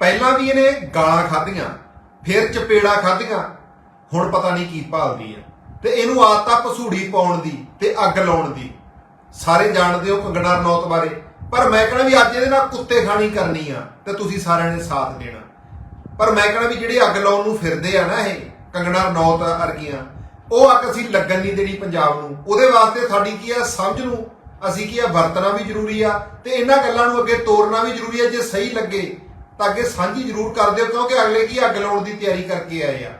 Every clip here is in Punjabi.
ਪਹਿਲਾਂ ਵੀ ਇਹਨੇ ਗਾਲਾਂ ਖਾਧੀਆਂ, ਫਿਰ ਚਪੇੜਾ ਖਾਧੀਆਂ, ਹੁਣ ਪਤਾ ਨਹੀਂ ਕੀ ਭਾਲਦੀ ਹੈ। ਤੇ ਇਹਨੂੰ ਆਦਤ ਆ ਪਸੂੜੀ ਪਾਉਣ ਦੀ ਤੇ ਅੱਗ ਲਾਉਣ ਦੀ। ਸਾਰੇ ਜਾਣਦੇ ਹੋ ਕੰਗਣਾ ਰਣੌਤ ਬਾਰੇ। ਪਰ ਮੈਂ ਕਹਿੰਦਾ ਵੀ ਅੱਜ ਇਹਦੇ ਨਾਲ ਕੁੱਤੇ ਖਾਣੀ ਕਰਨੀ ਆ ਤੇ ਤੁਸੀਂ ਸਾਰਿਆਂ ਨੇ ਸਾਥ ਦੇਣਾ। ਪਰ ਮੈਂ ਕਹਿੰਦਾ ਵੀ ਜਿਹੜੇ ਅੱਗ ਲਾਉਣ ਨੂੰ ਫਿਰਦੇ ਆ ਨਾ ਇਹ ਕੰਗਣਾ ਰਣੌਤ ਅਰਗੀਆਂ ਉਹ ਅੱਗ ਅਸੀਂ ਲੱਗਣ ਨਹੀਂ ਦੇਣੀ ਪੰਜਾਬ ਨੂੰ। ਉਹਦੇ ਵਾਸਤੇ ਸਾਡੀ ਕੀ ਆ ਸਮਝ ਨੂੰ, ਅਸੀਂ ਕੀ ਆ ਵਰਤਣਾ ਵੀ ਜ਼ਰੂਰੀ ਆ ਤੇ ਇਹਨਾਂ ਗੱਲਾਂ ਨੂੰ ਅੱਗੇ ਤੋਰਨਾ ਵੀ ਜ਼ਰੂਰੀ ਆ, ਜੇ ਸਹੀ ਲੱਗੇ ਤਾਂ ਅੱਗੇ ਸਾਂਝੀ ਜ਼ਰੂਰ ਕਰ ਦਿਓ, ਕਿਉਂਕਿ ਅਗਲੇ ਕੀ ਅੱਗ ਲਾਉਣ ਦੀ ਤਿਆਰੀ ਕਰਕੇ ਆਏ ਆ।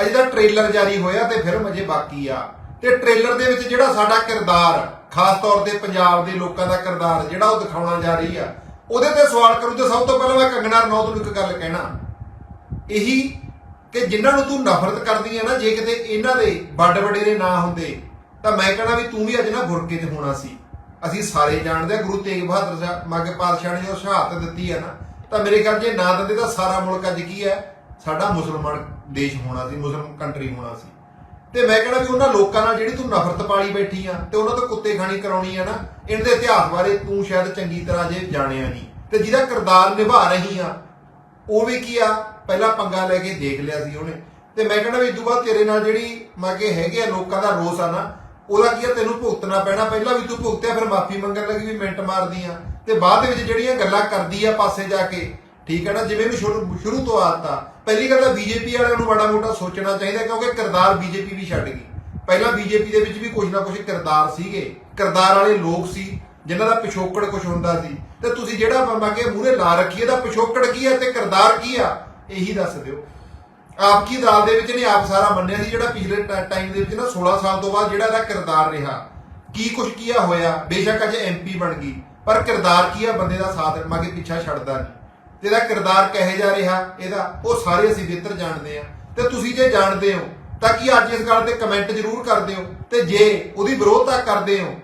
ਅਜੇ ਦਾ ਟ੍ਰੇਲਰ ਜਾਰੀ ਹੋਇਆ ਤੇ ਫਿਲਮ ਅਜੇ ਬਾਕੀ ਆ। ਤੇ ਟ੍ਰੇਲਰ ਦੇ ਵਿੱਚ ਜਿਹੜਾ ਸਾਡਾ ਕਿਰਦਾਰ, ਖਾਸ ਤੌਰ ਤੇ ਪੰਜਾਬ ਦੇ ਲੋਕਾਂ ਦਾ ਕਿਰਦਾਰ, ਜਿਹੜਾ ਉਹ ਦਿਖਾਉਣਾ ਜਾ ਰਹੀ ਆ, ਉਹਦੇ ਤੇ ਸਵਾਲ ਕਰੂ ਤੇ ਸਭ ਤੋਂ ਪਹਿਲਾਂ ਮੈਂ ਕੰਗਨਾ ਰਣੌਤ ਨੂੰ ਇੱਕ ਗੱਲ ਕਹਿਣਾ। ਇਹੀ ਕਿ ਜਿਨ੍ਹਾਂ ਨੂੰ ਤੂੰ ਨਫ਼ਰਤ ਕਰਦੀ ਹੈ ਨਾ, ਜੇ ਕਿਤੇ ਇਹਨਾਂ ਦੇ ਵੱਡ ਵਡੇਰੇ ਨਾ ਹੁੰਦੇ, ਤਾਂ ਮੈਂ ਕਹਣਾ ਵੀ ਤੂੰ ਵੀ ਅੱਜ ਨਾ ਬੁਰਕੇ 'ਚ ਹੋਣਾ ਸੀ। ਅਸੀਂ ਸਾਰੇ ਜਾਣਦੇ ਆ, ਗੁਰੂ ਤੇਗ ਬਹਾਦਰ ਸਾਹਿਬ ਮੱਗ ਪਾਤਸ਼ਾਹ ਨੇ ਜੋ ਸ਼ਹਾਦਤ ਦਿੱਤੀ ਹੈ ਨਾ ਤਾਂ ਮੇਰੇ ਖਿਆਲ ਜੇ ਨਾ ਦਿੰਦੇ ਤਾਂ ਸਾਰਾ ਮੁਲਕ ਅੱਜ ਕੀ ਹੈ? ਸਾਡਾ ਮੁਸਲਮਾਨ ਦੇਸ਼ ਹੋਣਾ ਸੀ ਮੁਸਲਮਾਨ ਕੰਟਰੀ ਹੋਣਾ ਸੀ। ਤੇ ਮੈਂ ਕਹਿੰਦਾ ਵੀ ਉਹਨਾਂ ਲੋਕਾਂ ਨਾਲ ਜਿਹੜੀ ਤੂੰ ਨਫ਼ਰਤ ਪਾਲੀ ਬੈਠੀ ਆ, ਤੇ ਉਹਨਾਂ ਤੋਂ ਕੁੱਤੇ ਖਾਣੀ ਕਰਾਉਣੀ ਆ ਨਾ ਇਹਨਾਂ ਦੇ ਇਤਿਹਾਸ ਬਾਰੇ ਤੂੰ ਸ਼ਾਇਦ ਚੰਗੀ ਤਰ੍ਹਾਂ ਜੇ ਜਾਣਿਆ ਨਹੀਂ। ਤੇ ਜਿਹਦਾ ਕਿਰਦਾਰ ਨਿਭਾ ਰਹੀ ਆ, ਉਹ ਵੀ ਕੀ ਆ? ਪਹਿਲਾਂ ਪੰਗਾ ਲੈ ਕੇ ਦੇਖ ਲਿਆ ਸੀ ਉਹਨੇ। ਤੇ ਮੈਂ ਕਹਿੰਦਾ ਵੀ ਇਦੋਂ ਬਾਅਦ ਤੇਰੇ ਨਾਲ ਜਿਹੜੀ ਮਾਗੇ ਹੈਗੇ ਆ ਲੋਕਾਂ ਦਾ ਰੋਸ ਆ ਨਾ ਉਹਦਾ ਕੀ ਆ, ਤੈਨੂੰ ਭੁਗਤਣਾ ਪੈਣਾ। ਪਹਿਲਾਂ ਵੀ ਤੂੰ ਭੁਗਤਿਆ, ਫਿਰ ਮਾਫੀ ਮੰਗਣ ਲੱਗੀ ਵੀ ਮਿੰਟ ਮਾਰਦੀ ਆ। ਤੇ ਬਾਅਦ ਦੇ ਵਿੱਚ ਜਿਹੜੀਆਂ ਗੱਲਾਂ ਕਰਦੀ ਆ ਪਾਸੇ ਜਾ ਕੇ, ਠੀਕ ਹੈ ਨਾ, ਜਿਵੇਂ ਵੀ ਸ਼ੁਰੂ ਤੋਂ ਆਦਤ ਪਹਿਲੀ ਗੱਲ ਤਾਂ ਬੀਜੇਪੀ ਵਾਲਿਆਂ ਨੂੰ ਬੜਾ ਮੋਟਾ ਸੋਚਣਾ ਚਾਹੀਦਾ, ਕਿਉਂਕਿ ਕਿਰਦਾਰ ਬੀਜੇਪੀ ਵੀ ਛੱਡ ਗਈ। ਪਹਿਲਾਂ ਬੀਜੇਪੀ ਦੇ ਵਿੱਚ ਵੀ ਕੁਝ ਨਾ ਕੁਝ ਕਿਰਦਾਰ ਸੀਗੇ। ਕਿਰਦਾਰ ਵਾਲੇ ਲੋਕ ਸੀ, ਜਿਨ੍ਹਾਂ ਦਾ ਪਿਛੋਕੜ ਕੁਝ ਹੁੰਦਾ ਸੀ। ਤੇ ਤੁਸੀਂ ਜਿਹੜਾ ਬੰਦਾ ਕੇ ਮੂਹਰੇ ਲਾ ਰੱਖੀਏ ਇਹਦਾ ਪਿਛੋਕੜ ਕੀ ਹੈ ਤੇ ਕਿਰਦਾਰ ਕੀ ਆ, ਇਹੀ ਦੱਸ ਦਿਓ। ਆਪਕੀ ਦਾਲ ਦੇ ਵਿੱਚ ਨੇ ਆਪ ਸਾਰਾ ਮੰਨਿਆ ਸੀ, ਜਿਹੜਾ ਪਿਛਲੇ ਟਾਈਮ ਦੇ ਵਿੱਚ ਨਾ 16 ਸਾਲ ਤੋਂ ਬਾਅਦ ਜਿਹੜਾ ਇਹਦਾ ਕਿਰਦਾਰ ਰਿਹਾ। ਕੀ ਕੁਝ ਕੀਆ ਹੋਇਆ? ਬੇਸ਼ੱਕ ਅਜੇ ਐਮਪੀ ਬਣ ਗਈ, ਪਰ ਕਿਰਦਾਰ ਕੀ ਆ ਬੰਦੇ ਦਾ ਸਾਥ ਮਾਗੇ ਪਿੱਛਾ ਛੱਡਦਾ ਨਹੀਂ। ਤੇ ਇਹਦਾ ਕਿਰਦਾਰ ਕਹੇ ਜਾ ਰਿਹਾ? ਇਹਦਾ, ਉਹ ਸਾਰੇ ਅਸੀਂ ਬਿਹਤਰ ਜਾਣਦੇ ਆ ਤੇ ਤੁਸੀਂ ਜੇ ਜਾਣਦੇ ਹੋ, ਤਾਂ ਕੀ ਅੱਜ ਇਸ ਗੱਲ ਤੇ ਕਮੈਂਟ ਜ਼ਰੂਰ ਕਰ ਦਿਓ ਤੇ ਜੇ ਉਹਦੀ ਵਿਰੋਧਤਾ ਕਰਦੇ ਹੋ,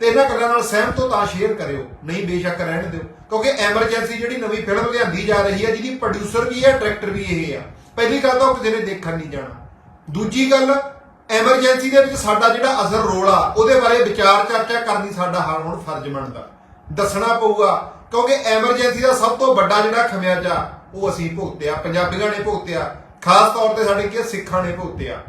ਤੇ ਇਹਨਾਂ ਗੱਲਾਂ ਨਾਲ ਸਹਿਮਤ ਹੋ ਤਾਂ ਸ਼ੇਅਰ ਕਰਿਓ। ਨਹੀਂ, ਬੇਸ਼ੱਕ ਰਹਿਣ ਦਿਓ। ਕਿਉਂਕਿ ਐਮਰਜੈਂਸੀ ਜਿਹੜੀ ਨਵੀਂ ਫਿਲਮ ਲਿਆਂਦੀ ਜਾ ਰਹੀ ਹੈ, ਜਿਹਦੀ ਪ੍ਰੋਡਿਊਸਰ ਵੀ ਹੈ ਡਾਇਰੈਕਟਰ ਵੀ ਇਹ ਆ। ਪਹਿਲੀ ਗੱਲ ਤਾਂ ਉਹ ਕਿਸੇ ਨੇ ਦੇਖਣ ਨਹੀਂ ਜਾਣਾ। ਦੂਜੀ ਗੱਲ ਐਮਰਜੈਂਸੀ ਦੇ ਵਿੱਚ ਸਾਡਾ ਜਿਹੜਾ ਅਸਰ ਰੋਲ ਆ, ਉਹਦੇ ਬਾਰੇ ਵਿਚਾਰ ਚਰਚਾ ਕਰਨੀ ਸਾਡਾ ਹਰ ਹੁਣ ਫਰਜ਼ ਬਣਦਾ। ਦੱਸਣਾ ਪਊਗਾ, ਕਿਉਂਕਿ ਐਮਰਜੈਂਸੀ ਦਾ ਸਭ ਤੋਂ ਵੱਡਾ ਜਿਹੜਾ ਖਮਿਆਜਾ, ਉਹ ਅਸੀਂ ਭੁਗਤਿਆ ਪੰਜਾਬੀਆਂ ਨੇ ਭੁਗਤਿਆ ਖਾਸ ਤੌਰ ਤੇ ਸਾਡੇ ਕੀ ਸਿੱਖਾਂ ਨੇ ਭੁਗਤਿਆ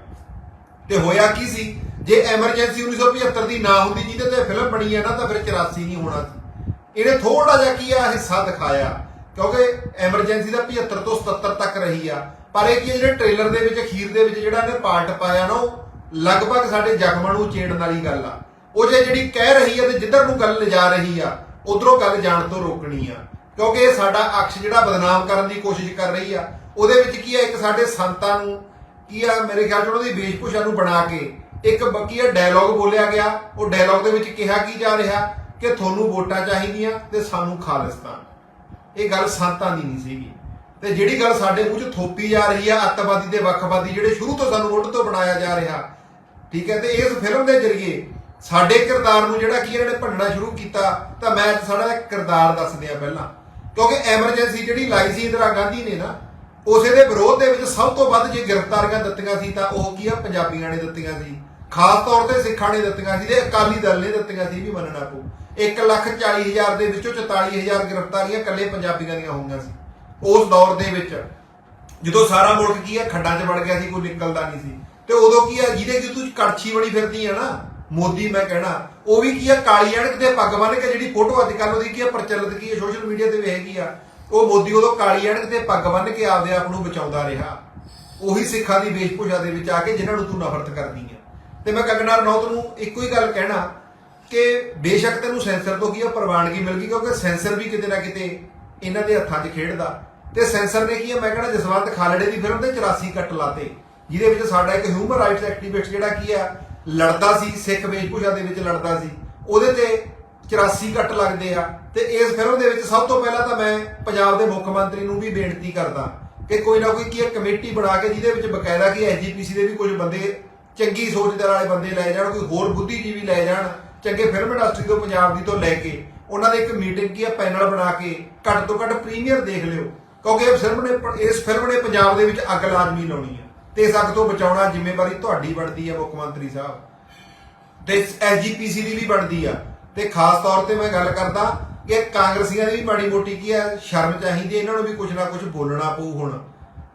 ਤੇ ਹੋਇਆ ਕੀ ਸੀ? ਜੇ ਐਮਰਜੈਂਸੀ 1975 ਦੀ ਨਾ ਹੁੰਦੀ ਜਿਹਦੇ ਤੇ ਫਿਲਮ ਬਣੀ ਹੈ ਨਾ, ਤਾਂ ਫਿਰ 84 ਨਹੀਂ ਹੋਣਾ ਸੀ। ਇਹਨੇ ਥੋੜਾ ਜਿਹਾ ਕੀ ਆ, ਹਿੱਸਾ ਦਿਖਾਇਆ, ਕਿਉਂਕਿ ਐਮਰਜੈਂਸੀ ਦਾ 75 ਤੋਂ 77 ਤੱਕ ਰਹੀ ਆ। ਪਰ ਇਹ ਕੀ ਜਿਹੜੇ ਟ੍ਰੇਲਰ ਦੇ ਵਿੱਚ, ਅਖੀਰ ਦੇ ਵਿੱਚ ਜਿਹੜਾ ਇਹਨੇ ਪਾਰਟ ਪਾਇਆ ਨਾ, ਉਹ ਲਗਭਗ ਸਾਡੇ ਜ਼ਖਮਾਂ ਨੂੰ ਚੇੜਨ ਵਾਲੀ ਗੱਲ ਆ। ਉਹ ਜੇ ਜਿਹੜੀ ਕਹਿ ਰਹੀ ਆ ਤੇ ਜਿੱਧਰ ਨੂੰ ਗੱਲ ਲਿਜਾ ਰਹੀ ਆ, ਉਧਰੋਂ ਗੱਲ ਜਾਣ ਤੋਂ ਰੋਕਣੀ ਆ। ਕਿਉਂਕਿ ਇਹ ਸਾਡਾ ਅਕਸ਼ ਜਿਹੜਾ ਬਦਨਾਮ ਕਰਨ ਦੀ ਕੋਸ਼ਿਸ਼ ਕਰ ਰਹੀ ਆ, ਉਹਦੇ ਵਿੱਚ ਕੀ ਆ, ਇੱਕ ਸਾਡੇ ਸੰਤਾਂ ਨੂੰ ਕੀ ਆ, ਮੇਰੇ ਖਿਆਲ ਚ ਉਹਨਾਂ ਦੀ ਵੇਸ਼ਭੂਸ਼ਾ ਨੂੰ ਬਣਾ ਕੇ ਇੱਕ ਬੱਕੀ ਆ ਡਾਇਲੌਗ ਬੋਲਿਆ ਗਿਆ। ਉਹ ਡਾਇਲੌਗ ਦੇ ਵਿੱਚ ਕਿਹਾ ਕੀ ਜਾ ਰਿਹਾ? ਕਿ ਤੁਹਾਨੂੰ ਵੋਟਾਂ ਚਾਹੀਦੀਆਂ ਤੇ ਸਾਨੂੰ ਖਾਲਿਸਤਾਨ। ਇਹ ਗੱਲ ਸੰਤਾਂ ਦੀ ਨਹੀਂ ਸੀਗੀ। ਤੇ ਜਿਹੜੀ ਗੱਲ ਸਾਡੇ ਮੂੰਹ 'ਚ ਥੋਪੀ ਜਾ ਰਹੀ ਆ, ਅੱਤਵਾਦੀ ਤੇ ਵੱਖਵਾਦੀ ਜਿਹੜੇ ਸ਼ੁਰੂ ਤੋਂ ਸਾਨੂੰ ਰੋਡ ਤੋਂ ਬਣਾਇਆ ਜਾ ਰਿਹਾ, ਠੀਕ ਹੈ, ਤੇ ਇਸ ਫਿਲਮ ਦੇ ਜ਼ਰੀਏ ਸਾਡੇ ਕਿਰਦਾਰ ਨੂੰ ਜਿਹੜਾ ਕੀ ਇਹਨਾਂ ਨੇ ਭੰਡਣਾ ਸ਼ੁਰੂ ਕੀਤਾ, ਤਾਂ ਮੈਂ ਸਾਡਾ ਕਿਰਦਾਰ ਦੱਸ ਦਿਆਂ ਪਹਿਲਾਂ। ਕਿਉਂਕਿ ਐਮਰਜੈਂਸੀ ਜਿਹੜੀ ਲਾਈ ਸੀ ਇੰਦਰਾ ਗਾਂਧੀ ਨੇ ਨਾ, ਉਸੇ ਦੇ ਵਿਰੋਧ ਦੇ ਵਿੱਚ ਸਭ ਤੋਂ ਵੱਧ ਜੇ ਗ੍ਰਿਫਤਾਰੀਆਂ ਦਿੱਤੀਆਂ ਸੀ, ਤਾਂ ਉਹ ਕੀ ਆ? ਪੰਜਾਬੀਆਂ ਨੇ ਦਿੱਤੀਆਂ ਸੀ। ਖਾਸ ਤੌਰ ਤੇ ਸਿੱਖਾਂ ਨੇ ਦਿੱਤੀਆਂ ਸੀ ਤੇ ਅਕਾਲੀ ਦਲ ਨੇ ਦਿੱਤੀਆਂ ਸੀ ਵੀ ਮੰਨਣਾ ਪਊ। 140000 ਦੇ ਵਿੱਚੋਂ 44000 ਗ੍ਰਿਫਤਾਰੀਆਂ ਇਕੱਲੇ ਪੰਜਾਬੀਆਂ ਦੀਆਂ ਹੋਈਆਂ ਸੀ। ਉਸ ਦੌਰ ਦੇ ਵਿੱਚ ਜਦੋਂ ਸਾਰਾ ਮੁਲਕ ਕੀ ਹੈ, ਖੱਡਾਂ 'ਚ ਵੜ ਗਿਆ ਸੀ, ਕੋਈ ਨਿਕਲਦਾ ਨਹੀਂ ਸੀ। ਤੇ ਉਦੋਂ ਕੀ ਆ ਜਿਹਦੇ ਕਿ ਤੂੰ ਕੜਛੀ ਬੜੀ ਫਿਰਦੀ ਹੈ ਨਾ, ਮੋਦੀ ਮੈਂ ਕਹਿਣਾ, ਉਹ ਵੀ ਕੀ ਆ ਕਾਲੀ ਐਨਕ ਦੇ ਪੱਗ ਬੰਨ ਕੇ ਜਿਹੜੀ ਫੋਟੋ ਅੱਜ ਕੱਲ ਉਹਦੀ ਕੀ ਹੈ, ਪ੍ਰਚਲਿਤ ਕੀ ਹੈ ਸੋਸ਼ਲ ਮੀਡੀਆ ਤੇ ਵੀ ਹੈਗੀ ਆ, ਉਹ ਮੋਦੀ ਉਦੋਂ ਕਾਲੀ ਐਨਕ ਤੇ ਪੱਗ ਬੰਨ ਕੇ ਆਪਦੇ ਆਪ ਨੂੰ ਬਚਾਉਂਦਾ ਰਿਹਾ। ਉਹੀ ਸਿੱਖਾਂ ਦੀ ਵੇਸ਼ਭੂਸ਼ਾ ਦੇ ਵਿੱਚ ਆ ਕੇ ਜਿਨ੍ਹਾਂ ਨੂੰ ਤੂੰ ਨਫ਼ਰਤ ਕਰਦੀ ਹੈ। ਤੇ ਮੈਂ ਕੰਗਨਾ ਰਣੌਤ ਨੂੰ ਇੱਕੋ ਹੀ ਗੱਲ ਕਹਿਣਾ ਕਿ ਬੇਸ਼ੱਕ ਤੈਨੂੰ ਸੈਂਸਰ ਤੋਂ ਕੀ ਆ ਪ੍ਰਵਾਨਗੀ ਮਿਲ ਗਈ, ਕਿਉਂਕਿ ਸੈਂਸਰ ਵੀ ਕਿਤੇ ਨਾ ਕਿਤੇ ਇਹਨਾਂ ਦੇ ਹੱਥਾਂ 'ਚ ਖੇਡਦਾ। ਤੇ ਸੈਂਸਰ ਨੇ ਕੀ ਹੈ ਮੈਂ ਕਹਿੰਦਾ ਜਸਵੰਤ ਖਾਲੜੇ ਦੀ ਫਿਲਮ ਤੇ 84 ਕੱਟ ਲਾਤੇ। ਜਿਹਦੇ ਵਿੱਚ ਸਾਡਾ ਇੱਕ ਹਿਊਮਨ ਰਾਈਟਸ ਐਕਟੀਵਿਸਟ ਜਿਹੜਾ ਕੀ ਆ? ਲੜਦਾ ਸੀ, ਸਿੱਖ ਵੇਸ਼ਭੂਸ਼ਾ ਦੇ ਵਿੱਚ ਲੜਦਾ ਸੀ। ਉਹਦੇ ਤੇ 84 ਕੱਟ ਲੱਗਦੇ ਆ। ਤੇ ਇਸ ਫਿਲਮ ਦੇ ਵਿੱਚ ਸਭ ਤੋਂ ਪਹਿਲਾਂ ਤਾਂ ਮੈਂ ਪੰਜਾਬ ਦੇ ਮੁੱਖ ਮੰਤਰੀ ਨੂੰ ਵੀ ਬੇਨਤੀ ਕਰਦਾ ਕਿ ਕੋਈ ਨਾ ਕੋਈ ਕੀ ਕਮੇਟੀ ਬਣਾ ਕੇ ਜਿਹਦੇ ਵਿੱਚ ਬਕਾਇਦਾ ਕੀ ਐਜੀਪੀਸੀ ਦੇ ਵੀ ਕੁਝ ਬੰਦੇ ਚੰਗੀ ਸੋਚ ਦੇ ਵਾਲੇ ਬੰਦੇ ਲੈ ਜਾਣ, ਕੋਈ ਹੋਰ ਬੁੱਧੀਜੀਵੀ ਲੈ ਜਾਣ, ਚੰਗੇ ਫਿਲਮ ਇੰਡਸਟਰੀ ਤੋਂ ਪੰਜਾਬ ਦੀ ਤੋਂ ਲੈ ਕੇ, ਉਹਨਾਂ ਦੇ ਇੱਕ ਮੀਟਿੰਗ ਕੀ ਆ, ਪੈਨਲ ਬਣਾ ਕੇ, ਘੱਟ ਤੋਂ ਘੱਟ ਪ੍ਰੀਮੀਅਰ ਦੇਖ ਲਿਓ। ਕਿਉਂਕਿ ਇਹ ਫਿਲਮ ਨੇ ਇਸ ਫਿਲਮ ਨੇ ਪੰਜਾਬ ਦੇ ਵਿੱਚ ਅੱਗ ਲਾਜ਼ਮੀ ਲਾਉਣੀ ਹੈ ਤੇ ਇਸ ਅੱਗ ਤੋਂ ਬਚਾਉਣਾ ਜ਼ਿੰਮੇਵਾਰੀ ਤੁਹਾਡੀ ਬਣਦੀ ਹੈ ਮੁੱਖ ਮੰਤਰੀ ਸਾਹਿਬ। ਤੇ ਐਸਜੀਪੀਸੀ ਦੀ ਵੀ ਬਣਦੀ ਆ। ਤੇ ਖਾਸ ਤੌਰ ਤੇ ਮੈਂ ਗੱਲ ਕਰਦਾ ਕਿ ਕਾਂਗਰਸੀਆਂ ਦੀ ਵੀ ਮਾੜੀ ਮੋਟੀ ਕੀ ਹੈ ਸ਼ਰਮ ਚਾਹੀਦੀ ਇਹਨਾਂ ਨੂੰ ਵੀ ਕੁਝ ਨਾ ਕੁਝ ਬੋਲਣਾ ਪਊ ਹੁਣ।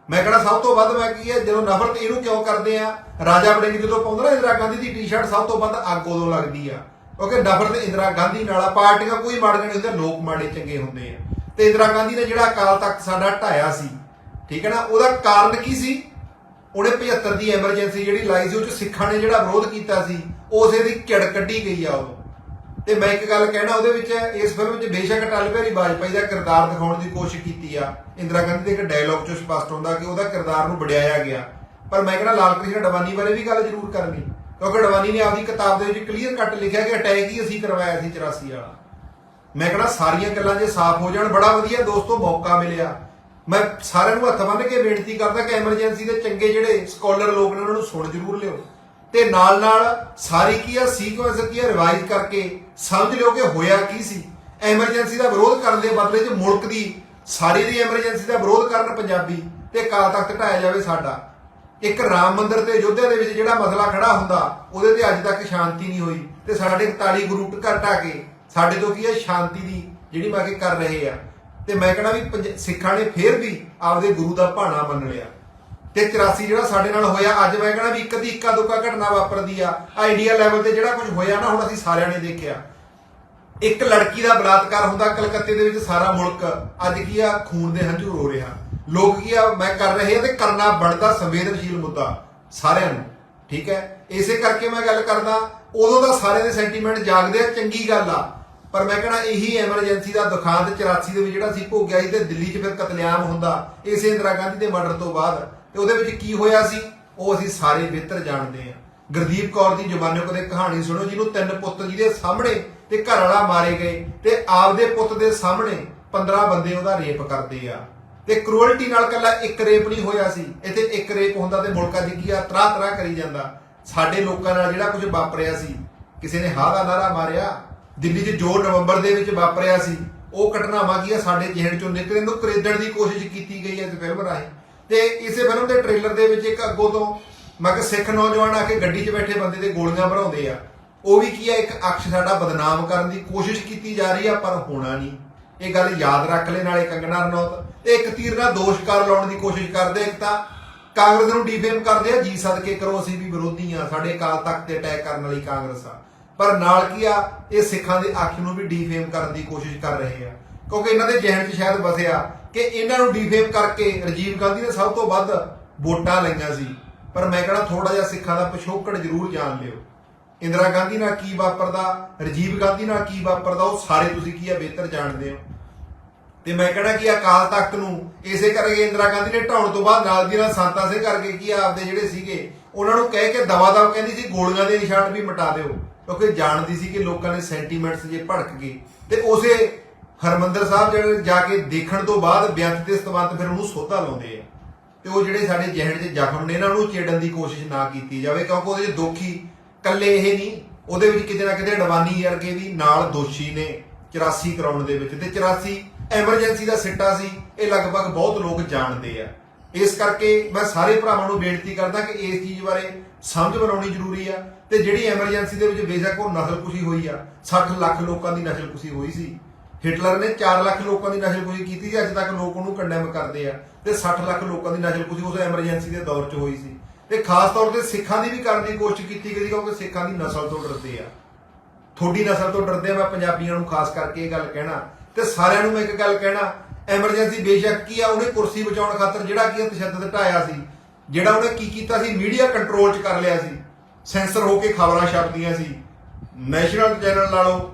ਮੈਂ ਕਹਿੰਦਾ ਸਭ ਤੋਂ ਵੱਧ ਮੈਂ ਕੀ ਹੈ ਜਦੋਂ ਨਫ਼ਰਤ ਇਹਨੂੰ ਕਿਉਂ ਕਰਦੇ ਆ, ਰਾਜਾ ਬੜਿੰਗ ਜਦੋਂ ਪਾਉਂਦਾ ਨਾ ਇੰਦਰਾ ਗਾਂਧੀ ਦੀ ਟੀ-ਸ਼ਰਟ ਸਭ ਤੋਂ ਵੱਧ ਅੱਗ ਉਦੋਂ ਲੱਗਦੀ ਆ। ਕਿਉਂਕਿ ਨਫ਼ਰਤ ਇੰਦਰਾ ਗਾਂਧੀ ਨਾਲ ਆ, ਪਾਰਟੀਆਂ ਕੋਈ ਮਾੜੀਆਂ ਨਹੀਂ ਹੁੰਦੀਆਂ, ਲੋਕ ਮਾੜੇ ਚੰਗੇ ਹੁੰਦੇ ਆ। ਤੇ ਇੰਦਰਾ ਗਾਂਧੀ ਨੇ ਜਿਹੜਾ ਅਕਾਲ ਤਖਤ ਸਾਡਾ ਢਾਇਆ ਸੀ, ਠੀਕ ਹੈ ਨਾ, ਉਹਦਾ ਕਾਰਨ ਕੀ ਸੀ? ਉਹਨੇ 75 ਦੀ ਐਮਰਜੈਂਸੀ ਜਿਹੜੀ ਲਾਈ ਸੀ, ਉਹ ਚ ਸਿੱਖਾਂ ਨੇ ਜਿਹੜਾ ਵਿਰੋਧ ਕੀਤਾ ਸੀ ਉਸੇ ਦੀ ਝੜ ਕੱਢੀ ਗਈ ਆ ਉਦੋਂ ਤੇ ਮੈਂ ਇੱਕ ਗੱਲ ਕਹਿਣਾ ਉਹਦੇ ਵਿੱਚ, ਇਸ ਫਿਲਮ 'ਚ ਬੇਸ਼ੱਕ ਅਟਲ ਬਿਹਾਰੀ ਵਾਜਪਾਈ ਦਾ ਕਿਰਦਾਰ ਦਿਖਾਉਣ ਦੀ ਕੋਸ਼ਿਸ਼ ਕੀਤੀ ਆ। ਇੰਦਰਾ ਗਾਂਧੀ ਦੇ ਇੱਕ ਡਾਇਲੌਗ 'ਚੋਂ ਸਪਸ਼ਟ ਹੁੰਦਾ ਕਿ ਉਹਦਾ ਕਿਰਦਾਰ ਨੂੰ ਵਡਿਆਇਆ ਗਿਆ। ਪਰ ਮੈਂ ਕਹਿੰਦਾ ਲਾਲ ਕ੍ਰਿਸ਼ਨ ਅਡਵਾਨੀ ਬਾਰੇ ਵੀ ਗੱਲ ਜ਼ਰੂਰ ਕਰਨੀ, ਕਿਉਂਕਿ ਅਡਵਾਨੀ ਨੇ ਆਪਦੀ ਕਿਤਾਬ ਦੇ ਵਿੱਚ ਕਲੀਅਰ ਕੱਟ ਲਿਖਿਆ ਕਿ ਅਟੈਕ ਹੀ ਅਸੀਂ ਕਰਵਾਇਆ ਸੀ 84 ਵਾਲਾ। ਮੈਂ ਕਹਿੰਦਾ ਸਾਰੀਆਂ ਗੱਲਾਂ ਜੇ ਸਾਫ਼ ਹੋ ਜਾਣ, ਬੜਾ ਵਧੀਆ ਦੋਸਤੋ, ਮੌਕਾ ਮਿਲਿਆ। ਮੈਂ ਸਾਰਿਆਂ ਨੂੰ ਹੱਥ ਬੰਨ੍ਹ ਕੇ ਬੇਨਤੀ ਕਰਦਾ ਕਿ ਐਮਰਜੈਂਸੀ ਦੇ ਚੰਗੇ ਜਿਹੜੇ ਸਕਾਲਰ ਲੋਕ ਨੇ ਉਹਨਾਂ ਨੂੰ ਸੁਣ ਜ਼ਰੂਰ ਲਿਓ। ਤੇ ਨਾਲ ਨਾਲ ਸਾਰੀ ਕੀ ਆ ਸੀਕੁਐਂਸ ਕੀ ਆ, ਰਿਵਾਈਜ਼ ਕਰਕੇ ਸਮਝ ਲਿਓ ਕਿ ਹੋਇਆ ਕੀ ਸੀ। ਐਮਰਜੈਂਸੀ ਦਾ ਵਿਰੋਧ ਕਰਨ ਦੇ ਬਦਲੇ 'ਚ ਮੁਲਕ ਦੀ ਸਾਰੀ ਦੀ ਐਮਰਜੈਂਸੀ ਦਾ ਵਿਰੋਧ ਕਰਨ ਪੰਜਾਬੀ ਤੇ ਕਾਲ ਤੱਕ ਢਾਇਆ ਜਾਵੇ ਸਾਡਾ। ਇੱਕ ਰਾਮ ਮੰਦਿਰ ਤੇ ਅਯੋਧਿਆ ਦੇ ਵਿੱਚ ਜਿਹੜਾ ਮਸਲਾ ਖੜਾ ਹੁੰਦਾ, ਉਹਦੇ ਤੇ ਅੱਜ ਤੱਕ ਸ਼ਾਂਤੀ ਨਹੀਂ ਹੋਈ। ਤੇ ਸਾਡੇ 41 ਗੁਰੂ ਘਰ ਢਾਹ ਕੇ ਸਾਡੇ ਤੋਂ ਕੀ ਹੈ? ਸ਼ਾਂਤੀ ਦੀ ਜਿਹੜੀ ਮੈਂ ਕਿ ਕਰ ਰਹੇ ਆ। ਤੇ ਮੈਂ ਕਹਣਾ ਵੀ ਪੰਜ- ਸਿੱਖਾਂ ਨੇ ਫੇਰ ਵੀ ਆਪਦੇ ਗੁਰੂ ਦਾ ਭਾਣਾ ਮੰਨ ਲਿਆ। ਤੇ 84 ਜਿਹੜਾ ਸਾਡੇ ਨਾਲ ਹੋਇਆ, ਅੱਜ ਮੈਂ ਕਹਣਾ ਵੀ ਇੱਕ ਦੀ ਇੱਕਾ ਦੁੱਕਾ ਘਟਨਾ ਵਾਪਰਦੀ ਆ। ਆ ਇੰਡੀਆ ਲੈਵਲ ਤੇ ਜਿਹੜਾ ਕੁਝ ਹੋਇਆ ਨਾ, ਹੁਣ ਅਸੀਂ ਸਾਰਿਆਂ ਨੇ ਦੇਖਿਆ। ਇੱਕ ਲੜਕੀ ਦਾ ਬਲਾਤਕਾਰ ਹੁੰਦਾ ਕਲਕੱਤੇ ਦੇ ਵਿੱਚ ਸਾਰਾ ਮੁਲਕ। ਅੱਜ ਕੀ ਆ? ਖੂਨ ਦੇ ਹੰਝੂ ਰੋ ਰਿਹਾ। ਲੋਕ ਕੀ ਆ? ਮੈਂ ਕਰ ਰਹੇ ਆ ਤੇ ਕਰਨਾ ਬਣਦਾ ਸੰਵੇਦਨਸ਼ੀਲ ਮੁੱਦਾ ਸਾਰਿਆਂ ਨੂੰ। ਠੀਕ ਹੈ? ਇਸੇ ਕਰਕੇ ਮੈਂ ਗੱਲ ਕਰਦਾ, ਉਦੋਂ ਦਾ ਸਾਰੇ ਦੇ ਸੈਂਟੀਮੈਂਟ ਜਾਗਦੇ ਆ, ਚੰਗੀ ਗੱਲ ਆ। ਪਰ ਮੈਂ ਕਹਣਾ ਇਹੀ ਐਮਰਜੈਂਸੀ ਦਾ ਦੁਖਾਂਤ 84 ਦੇ ਵਿੱਚ ਜਿਹੜਾ ਸੀ ਭੋਗਿਆ ਸੀ ਤੇ ਦਿੱਲੀ 'ਚ ਫਿਰ ਕਤਲੇਆਮ ਹੁੰਦਾ, ਇਸੇ ਇੰਦਰਾ ਗਾਂਧੀ ਦੇ ਮਰਡਰ ਤੋਂ ਬਾਅਦ। ਤੇ ਉਹਦੇ ਵਿੱਚ ਕੀ ਹੋਇਆ ਸੀ? ਉਹ ਅਸੀਂ ਸਾਰੇ ਬਿਹਤਰ ਜਾਣਦੇ ਆ ਗੁਰਦੀਪ ਕੌਰ ਦੀ ਜ਼ੁਬਾਨੋਂ ਕਦੇ ਕਹਾਣੀ ਸੁਣੋ, ਜਿਹਨੂੰ ਤਿੰਨ ਪੁੱਤ ਜਿਹਦੇ ਸਾਹਮਣੇ ਤੇ ਘਰ ਵਾਲਾ ਮਾਰੇ ਗਏ ਤੇ ਆਪਦੇ ਪੁੱਤ ਦੇ ਸਾਹਮਣੇ 15 ਬੰਦੇ ਉਹਦਾ ਰੇਪ ਕਰਦੇ ਆ। ਤੇ ਕਰੂਅਲਟੀ ਨਾਲ ਕੱਲਾ ਇੱਕ ਰੇਪ ਨਹੀਂ ਹੋਇਆ ਸੀ। ਇੱਥੇ ਇੱਕ ਰੇਪ ਹੁੰਦਾ ਤੇ ਮੁਲਕਾ ਦੀ ਕੀ ਆ ਤਰਾ ਤਰਾ ਕਰੀ ਜਾਂਦਾ। ਸਾਡੇ ਲੋਕਾਂ ਨਾਲ ਜਿਹੜਾ ਕੁਝ ਵਾਪਰਿਆ ਸੀ, ਕਿਸੇ ਨੇ ਹਾਂ ਦਾ ਨਾਰਾ ਮਾਰਿਆ ਦਿੱਲੀ 'ਚ ਜੋ ਨਵੰਬਰ ਦੇ ਵਿੱਚ ਵਾਪਰਿਆ ਸੀ, ਉਹ ਘਟਨਾਵਾਂ ਕੀ ਆ? ਸਾਡੇ ਜਿਹੜ ਚੋਂ ਨਿਕਲਣ ਨੂੰ ਖਰੀਦਣ ਦੀ ਕੋਸ਼ਿਸ਼ ਕੀਤੀ ਗਈ ਹੈ ਇਸ ਫਿਲਮ ਰਾਹੀਂ। ਤੇ ਇਸੇ ਫਿਲਮ ਦੇ ਟ੍ਰੇਲਰ ਦੇ ਵਿੱਚ ਇੱਕ ਅੱਗੋਂ ਤੋਂ ਮੈਂ ਕਿ ਸਿੱਖ ਨੌਜਵਾਨ ਆ ਕੇ ਗੱਡੀ 'ਚ ਬੈਠੇ ਬੰਦੇ ਤੇ ਗੋਲੀਆਂ ਭਰਾਉਂਦੇ ਆ। ਉਹ ਵੀ ਕੀ ਆ? ਇੱਕ ਅਕਸ਼ ਸਾਡਾ ਬਦਨਾਮ ਕਰਨ ਦੀ ਕੋਸ਼ਿਸ਼ ਕੀਤੀ ਜਾ ਰਹੀ ਆ, ਪਰ ਹੋਣਾ ਨਹੀਂ। ਇਹ ਗੱਲ ਯਾਦ ਰੱਖ ਲੈ ਨਾਲੇ ਕੰਗਨਾ ਰਣੌਤ। ਤੇ ਇੱਕ ਤੀਰ ਨਾਲ ਦੋਸ਼ਕਾਰ ਲਾਉਣ ਦੀ ਕੋਸ਼ਿਸ਼ ਕਰਦੇ ਇੱਕ ਤਾਂ ਕਾਂਗਰਸ ਨੂੰ ਡੀਫੇਮ ਕਰਦੇ ਆ। ਜੀ ਸਦਕੇ ਕਰੋ, ਅਸੀਂ ਵੀ ਵਿਰੋਧੀ ਆ। ਸਾਡੇ ਅਕਾਲ ਤਖਤ ਤੇ ਅਟੈਕ ਕਰਨ ਵਾਲੀ ਕਾਂਗਰਸ ਆ। ਪਰ ਨਾਲ ਕੀ ਆ, ਇਹ ਸਿੱਖਾਂ ਦੇ ਅੱਖ ਨੂੰ ਵੀ ਡੀਫੇਮ ਕਰਨ ਦੀ ਕੋਸ਼ਿਸ਼ ਕਰ ਰਹੇ ਆ। ਕਿਉਂਕਿ ਇਹਨਾਂ ਦੇ ਜ਼ਿਹਨ 'ਚ ਸ਼ਾਇਦ ਵਸਿਆ ਕਿ ਇਹਨਾਂ ਨੂੰ ਡੀਫੇਮ ਕਰਕੇ ਰਾਜੀਵ ਗਾਂਧੀ ਨੇ ਸਭ ਤੋਂ ਵੱਧ ਵੋਟਾਂ ਲਈਆਂ ਸੀ। ਪਰ ਮੈਂ ਕਹਿੰਦਾ ਥੋੜਾ ਜਿਹਾ ਸਿੱਖਾਂ ਦਾ ਪਿਛੋਕੜ ਜ਼ਰੂਰ ਜਾਣ ਲਿਓ। ਇੰਦਰਾ ਗਾਂਧੀ ਨਾਲ ਕੀ ਵਾਪਰਦਾ ਰਾਜੀਵ ਗਾਂਧੀ ਨਾਲ ਕੀ ਵਾਪਰਦਾ, ਉਹ ਸਾਰੇ ਤੁਸੀਂ ਕੀ ਆ ਬਿਹਤਰ ਜਾਣਦੇ ਹੋ। ਤੇ ਮੈਂ ਕਹਿਣਾ ਕਿ ਅਕਾਲ ਤਖਤ ਨੂੰ ਇਸੇ ਕਰਕੇ ਇੰਦਰਾ ਗਾਂਧੀ ਨੇ ਢਾਉਣ ਤੋਂ ਬਾਅਦ ਨਾਲ ਦੀ ਨਾਲ ਸੰਤਾ ਸਿੰਘ ਕਰਕੇ ਕੀ ਆ, ਆਪਦੇ ਜਿਹੜੇ ਸੀਗੇ, ਉਹਨਾਂ ਨੂੰ ਕਹਿ ਕੇ ਦਵਾ ਦਵ ਕਹਿੰਦੀ ਸੀ, ਗੋਲੀਆਂ ਦੇ ਨਿਸ਼ਾਨ ਵੀ ਮਿਟਾ ਦਿਓ। ਕਿਉਂਕਿ ਜਾਣਦੀ ਸੀ ਕਿ ਲੋਕਾਂ ਦੇ ਸੈਂਟੀਮੈਂਟਸ ਜੇ ਭੜਕ ਗਏ। ਤੇ ਉਸੇ ਹਰਮੰਦਰ ਸਾਹਿਬ ਜਿਹੜੇ ਜਾ ਕੇ ਦੇਖਣ ਤੋਂ ਬਾਅਦ ਬੇਅੰਤ ਤੇ ਸਤਵੰਤ ਫਿਰ ਉਹਨੂੰ ਸੋਧਾ ਲਾਉਂਦੇ ਆ। ਤੇ ਉਹ ਜਿਹੜੇ ਸਾਡੇ ਜਹਿਣ 'ਚ ਜ਼ਖਮ ਨੇ, ਇਹਨਾਂ ਨੂੰ ਚੇੜਨ ਦੀ ਕੋਸ਼ਿਸ਼ ਨਾ ਕੀਤੀ ਜਾਵੇ, ਕਿਉਂਕਿ ਉਹਦੇ 'ਚ ਦੋਖੀ ਕੱਲੇ ਇਹ ਨਹੀਂ, ਉਹਦੇ ਵਿੱਚ ਕਿਤੇ ਨਾ ਕਿਤੇ ਅਡਵਾਨੀ ਵਰਗੇ ਵੀ ਨਾਲ ਦੋਸ਼ੀ ਨੇ 84 ਕਰਾਉਣ ਦੇ ਵਿੱਚ। ਤੇ 84 ਐਮਰਜੈਂਸੀ ਦਾ ਸਿੱਟਾ ਸੀ, ਇਹ ਲਗਭਗ ਬਹੁਤ ਲੋਕ ਜਾਣਦੇ ਆ। ਇਸ ਕਰਕੇ ਮੈਂ ਸਾਰੇ ਭਰਾਵਾਂ ਨੂੰ ਬੇਨਤੀ ਕਰਦਾ ਕਿ ਇਸ ਚੀਜ਼ ਬਾਰੇ ਸਮਝ ਬਣਾਉਣੀ ਜ਼ਰੂਰੀ ਆ। ਤੇ ਜਿਹੜੀ ਐਮਰਜੈਂਸੀ ਦੇ ਵਿੱਚ ਬੇਸ਼ੱਕ ਉਹ ਨਸਲਕੁਸ਼ੀ ਹੋਈ ਆ 60 ਲੱਖ ਲੋਕਾਂ ਦੀ ਨਸਲਕੁਸ਼ੀ ਹੋਈ ਸੀ। ਹਿਟਲਰ ਨੇ 4 ਲੱਖ ਲੋਕਾਂ ਦੀ ਨਸਲਕੁਸ਼ੀ ਕੀਤੀ ਸੀ, ਅੱਜ ਤੱਕ ਲੋਕ ਉਹਨੂੰ ਕੰਡੈਮ ਕਰਦੇ ਆ। ਤੇ 60 ਲੱਖ ਲੋਕਾਂ ਦੀ ਨਸਲਕੁਸ਼ੀ ਉਸ ਐਮਰਜੈਂਸੀ ਦੇ ਦੌਰ 'ਚ ਹੋਈ ਸੀ। ਤੇ ਖਾਸ ਤੌਰ ਤੇ ਸਿੱਖਾਂ ਦੀ ਵੀ ਕਰਨ ਦੀ ਕੋਸ਼ਿਸ਼ ਕੀਤੀ ਗਈ ਕਿਉਂਕਿ ਸਿੱਖਾਂ ਦੀ ਨਸਲ ਤੋਂ ਡਰਦੇ ਆ। ਥੋੜੀ ਨਸਲ ਤੋਂ ਡਰਦੇ ਆ, ਮੈਂ ਪੰਜਾਬੀਆਂ ਨੂੰ ਖਾਸ ਕਰਕੇ ਇਹ ਗੱਲ ਕਹਿਣਾ। ਤੇ ਸਾਰਿਆਂ ਨੂੰ ਮੈਂ ਇੱਕ ਗੱਲ ਕਹਿਣਾ, ਐਮਰਜੈਂਸੀ ਬੇਸ਼ੱਕ ਕੀ ਆ, ਉਹਨੇ ਕੁਰਸੀ ਬਚਾਉਣ ਖਾਤਰ ਜਿਹੜਾ ਕੀ ਆ ਤਸ਼ੱਦਦ ਢਾਇਆ ਸੀ ਜਿਹੜਾ ਉਹਨੇ ਕੀ ਕੀਤਾ ਸੀ? ਮੀਡੀਆ ਕੰਟਰੋਲ 'ਚ ਕਰ ਲਿਆ ਸੀ। ਸੈਂਸਰ ਹੋ ਕੇ ਖਬਰਾਂ ਛਪਦੀਆਂ ਸੀ। ਨੈਸ਼ਨਲ ਚੈਨਲ ਨਾਲੋਂ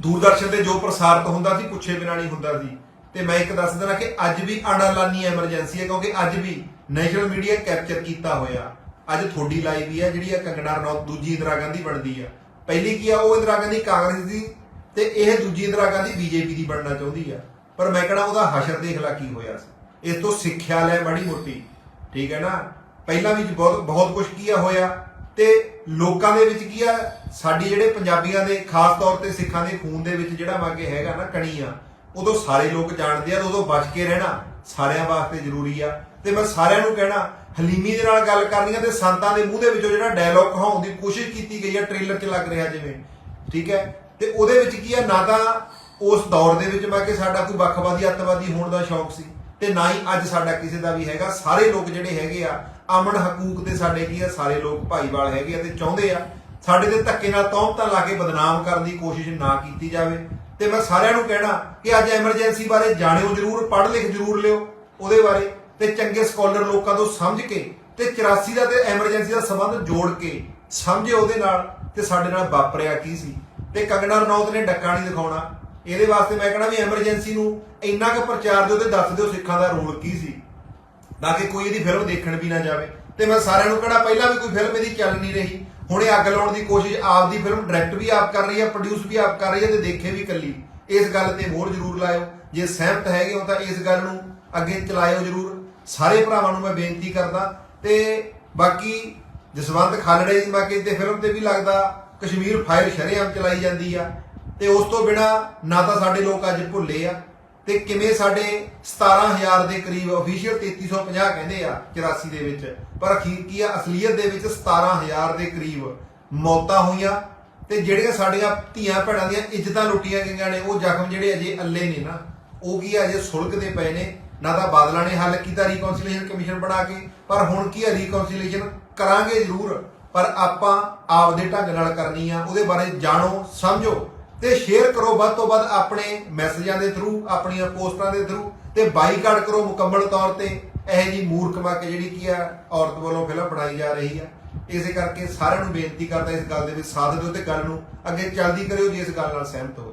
ਦੂਰਦਰਸ਼ਨ ਤੇ ਜੋ ਪ੍ਰਸਾਰਿਤ ਹੁੰਦਾ ਸੀ, ਪੁੱਛੇ ਬਿਨਾਂ ਨਹੀਂ ਹੁੰਦਾ ਸੀ। ਤੇ ਮੈਂ ਇੱਕ ਦੱਸ ਦੇਣਾ ਕਿ ਅੱਜ ਵੀ ਅਣਲਾਨੀ ਐਮਰਜੈਂਸੀ ਹੈ, ਕਿਉਂਕਿ ਅੱਜ ਵੀ ਨੈਸ਼ਨਲ ਮੀਡੀਆ ਕੈਪਚਰ ਕੀਤਾ ਹੋਇਆ। ਅੱਜ ਤੁਹਾਡੀ ਲਾਈਵ ਵੀ ਹੈ, ਜਿਹੜੀ ਆ ਕੰਗਣਾ ਰਣੌਤ, ਦੂਜੀ ਇੰਦਰਾ ਗਾਂਧੀ ਬਣਦੀ ਆ। ਪਹਿਲੀ ਕੀ ਆ? ਉਹ ਇੰਦਰਾ ਗਾਂਧੀ ਕਾਂਗਰਸ ਦੀ, ਤੇ ਇਹ ਦੂਜੀ ਇੰਦਰਾ ਗਾਂਧੀ ਬੀਜੇਪੀ ਦੀ ਬਣਨਾ ਚਾਹੁੰਦੀ ਆ। ਪਰ ਮੈਂ ਕਹਣਾ, ਉਹਦਾ ਹਸ਼ਰ ਦੇਖ ਲਾ ਕੀ ਹੋਇਆ ਸੀ। ਇਸ ਤੋਂ ਸਿੱਖਿਆ ਲੈ ਮਾੜੀ ਮੋਟੀ। ਠੀਕ ਹੈ ਨਾ? ਪਹਿਲਾਂ ਵੀ ਬਹੁਤ ਬਹੁਤ ਕੁਝ ਕੀ ਆ ਹੋਇਆ ਤੇ ਲੋਕਾਂ ਦੇ ਵਿੱਚ ਕੀ ਆ ਸਾਡੀ ਜਿਹੜੇ ਪੰਜਾਬੀਆਂ ਦੇ, ਖਾਸ ਤੌਰ ਤੇ ਸਿੱਖਾਂ ਦੇ ਖੂਨ ਦੇ ਵਿੱਚ ਜਿਹੜਾ ਮਾਗੇ ਹੈਗਾ ਨਾ ਕਣੀ ਆ ਉਦੋਂ ਸਾਰੇ ਲੋਕ ਜਾਣਦੇ ਆ ਉਦੋਂ ਬਚ ਕੇ ਰਹਿਣਾ ਸਾਰਿਆਂ ਵਾਸਤੇ ਜ਼ਰੂਰੀ ਆ। ਤੇ ਮੈਂ ਸਾਰਿਆਂ ਨੂੰ ਕਹਿਣਾ, ਹਲੀਮੀ ਦੇ ਨਾਲ ਗੱਲ ਕਰਨੀ ਆ ਤੇ ਸੰਤਾਂ ਦੇ ਮੂੰਹ ਦੇ ਵਿੱਚੋਂ ਜਿਹੜਾ ਡਾਇਲੌਗ ਕਹਾਉਣ ਦੀ ਕੋਸ਼ਿਸ਼ ਕੀਤੀ ਗਈ ਆ ਟ੍ਰੇਲਰ 'ਚ ਲੱਗ ਰਿਹਾ ਜਿਵੇਂ, ਠੀਕ ਹੈ? ਤੇ ਉਹਦੇ ਵਿੱਚ ਕੀ ਆ? ਨਾ ਤਾਂ ਉਸ ਦੌਰ ਦੇ ਵਿੱਚ ਮੈਂ ਕਿ ਸਾਡਾ ਕੋਈ ਵੱਖਵਾਦੀ, ਅੱਤਵਾਦੀ ਹੋਣ ਦਾ ਸ਼ੌਕ ਸੀ। ਤੇ ਨਾ ਹੀ ਅੱਜ ਸਾਡਾ ਕਿਸੇ ਦਾ ਵੀ ਹੈਗਾ। ਸਾਰੇ ਲੋਕ ਜਿਹੜੇ ਹੈਗੇ ਆ, ਅਮਨ ਹਕੂਕ ਤੇ ਸਾਡੇ ਕੀ ਆ, ਸਾਰੇ ਲੋਕ ਭਾਈਵਾਲ ਹੈਗੇ ਆ ਤੇ ਚਾਹੁੰਦੇ ਆ, ਸਾਡੇ ਤੇ ਧੱਕੇ ਨਾਲ ਤੌਹਮਤਾਂ ਲਾ ਕੇ ਬਦਨਾਮ ਕਰਨ ਦੀ ਕੋਸ਼ਿਸ਼ ਨਾ ਕੀਤੀ ਜਾਵੇ। ਤੇ ਮੈਂ ਸਾਰਿਆਂ ਨੂੰ ਕਹਿਣਾ ਕਿ ਅੱਜ ਐਮਰਜੈਂਸੀ ਬਾਰੇ ਜਾਣਿਓ ਜ਼ਰੂਰ ਪੜ੍ਹ ਲਿਖ ਜ਼ਰੂਰ ਲਿਓ ਉਹਦੇ ਬਾਰੇ ਤੇ ਚੰਗੇ ਸਕਾਲਰ ਲੋਕਾਂ ਤੋਂ ਸਮਝ ਕੇ ਤੇ 84 ਦਾ ਤੇ ਐਮਰਜੈਂਸੀ ਦਾ ਸੰਬੰਧ ਜੋੜ ਕੇ ਸਮਝੇ ਉਹਦੇ ਨਾਲ ਤੇ ਸਾਡੇ ਨਾਲ ਵਾਪਰਿਆ ਕੀ ਸੀ। ਤੇ ਕੰਗਣਾ ਰਣੌਤ ਨੇ ਡੱਕਾ ਨਹੀਂ ਦਿਖਾਉਣਾ। ਇਹਦੇ ਵਾਸਤੇ ਮੈਂ ਕਹਣਾ ਵੀ ਐਮਰਜੈਂਸੀ ਨੂੰ ਇੰਨਾ ਕੁ ਪ੍ਰਚਾਰ ਦਿਓ ਤੇ ਦੱਸ ਦਿਓ ਸਿੱਖਾਂ ਦਾ ਰੋਲ ਕੀ ਸੀ। ਤਾਂ ਕਿ ਕੋਈ ਇਹਦੀ ਫਿਲਮ ਦੇਖਣ ਵੀ ਨਾ ਜਾਵੇ। ਤੇ ਮੈਂ ਸਾਰਿਆਂ ਨੂੰ ਕਹਣਾ ਪਹਿਲਾਂ ਵੀ ਕੋਈ ਫਿਲਮ ਇਹਦੀ ਚੱਲ ਨਹੀਂ ਰਹੀ। ਹੁਣੇ ਅੱਗ ਲਾਉਣ ਦੀ ਕੋਸ਼ਿਸ਼ ਆਪ ਦੀ ਫਿਲਮ ਡਾਇਰੈਕਟ ਵੀ ਆਪ ਕਰ ਰਹੀ ਹੈ ਪ੍ਰੋਡਿਊਸ ਵੀ ਆਪ ਕਰ ਰਹੀ ਹੈ ਤੇ ਦੇਖੇ ਵੀ ਕੱਲੀ ਇਸ ਗੱਲ ਤੇ ਹੋਰ ਜ਼ਰੂਰ ਲਾਇਓ। ਜੇ ਸਹਿਮਤ ਹੈਗੇ ਹੋ ਤਾਂ ਇਸ ਗੱਲ ਨੂੰ ਅੱਗੇ ਚਲਾਇਓ ਜ਼ਰੂਰ। ਸਾਰੇ ਭਰਾਵਾਂ ਨੂੰ ਮੈਂ ਬੇਨਤੀ ਕਰਦਾ। ਤੇ ਬਾਕੀ ਜਸਵੰਤ ਖਾਲੜੇ ਦੀ ਬਾਕੀ ਤੇ ਫਿਲਮ ਤੇ ਵੀ ਲੱਗਦਾ ਕਸ਼ਮੀਰ ਫਾਇਰ ਸ਼ਰੇਆਮ ਚਲਾਈ ਜਾਂਦੀ ਆ। ਤੇ ਉਸ ਤੋਂ ਬਿਨਾ ਨਾ ਤਾਂ ਸਾਡੇ ਲੋਕ ਅੱਜ ਭੁੱਲੇ ਆ। ਤੇ ਕਿਵੇਂ ਸਾਡੇ 17000 ਦੇ ਕਰੀਬ ਅਫੀਸ਼ੀਅਲ 3350 ਕਹਿੰਦੇ ਆ 84 ਦੇ ਵਿੱਚ। ਪਰ ਅਖੀਰ ਕੀ ਆ? ਅਸਲੀਅਤ ਦੇ ਵਿੱਚ 17000 ਦੇ ਕਰੀਬ ਮੌਤਾਂ ਹੋਈਆਂ। ਤੇ ਜਿਹੜੀਆਂ ਸਾਡੀਆਂ ਧੀਆਂ ਭੈਣਾਂ ਦੀਆਂ ਇੱਜ਼ਤਾਂ ਲੁੱਟੀਆਂ ਗਈਆਂ ਨੇ, ਉਹ ਜ਼ਖਮ ਜਿਹੜੇ ਅਜੇ ਅੱਲੇ ਨੇ ਨਾ, ਉਹ ਕੀ ਆ? ਅਜੇ ਸੁਲਗਦੇ ਪਏ ਨੇ। ਨਾ ਤਾਂ ਬਾਦਲਾਂ ਨੇ ਹੱਲ ਕੀਤਾ ਰੀਕਨਸੀਲੀਏਸ਼ਨ ਕਮਿਸ਼ਨ ਬਣਾ ਕੇ, ਪਰ ਹੁਣ ਕੀ ਆ? ਰੀਕਨਸੀਲੀਏਸ਼ਨ ਕਰਾਂਗੇ ਜ਼ਰੂਰ। ਪਰ ਆਪਾਂ ਆਪਦੇ ਢੰਗ ਨਾਲ ਕਰਨੀ ਆ। ਉਹਦੇ ਬਾਰੇ ਜਾਣੋ, ਸਮਝੋ। ਤੇ ਸ਼ੇਅਰ ਕਰੋ ਵੱਧ ਤੋਂ ਵੱਧ ਆਪਣੇ ਮੈਸੇਜਾਂ ਦੇ ਥਰੂ ਆਪਣੀਆਂ ਪੋਸਟਾਂ ਦੇ ਥਰੂ ਤੇ ਬਾਈਕਾਟ ਕਰੋ ਮੁਕੰਮਲ ਤੌਰ ਤੇ। ਇਹ ਜੀ ਮੂਰਖ ਕੇ ਜਿਹੜੀ ਕੀ ਆ, ਔਰਤ ਵੱਲੋਂ ਫਿਲਮ ਬਣਾਈ ਜਾ ਰਹੀ ਆ। ਇਸੇ ਕਰਕੇ ਸਾਰਿਆਂ ਨੂੰ ਬੇਨਤੀ ਕਰਦਾ ਇਸ ਗੱਲ ਦੇ ਵਿੱਚ ਸਾਥ ਦਿਓ ਤੇ ਗੱਲ ਨੂੰ ਅੱਗੇ ਚੱਲਦੀ ਕਰਿਓ ਜੇ ਇਸ ਗੱਲ ਨਾਲ ਸਹਿਮਤ ਹੋ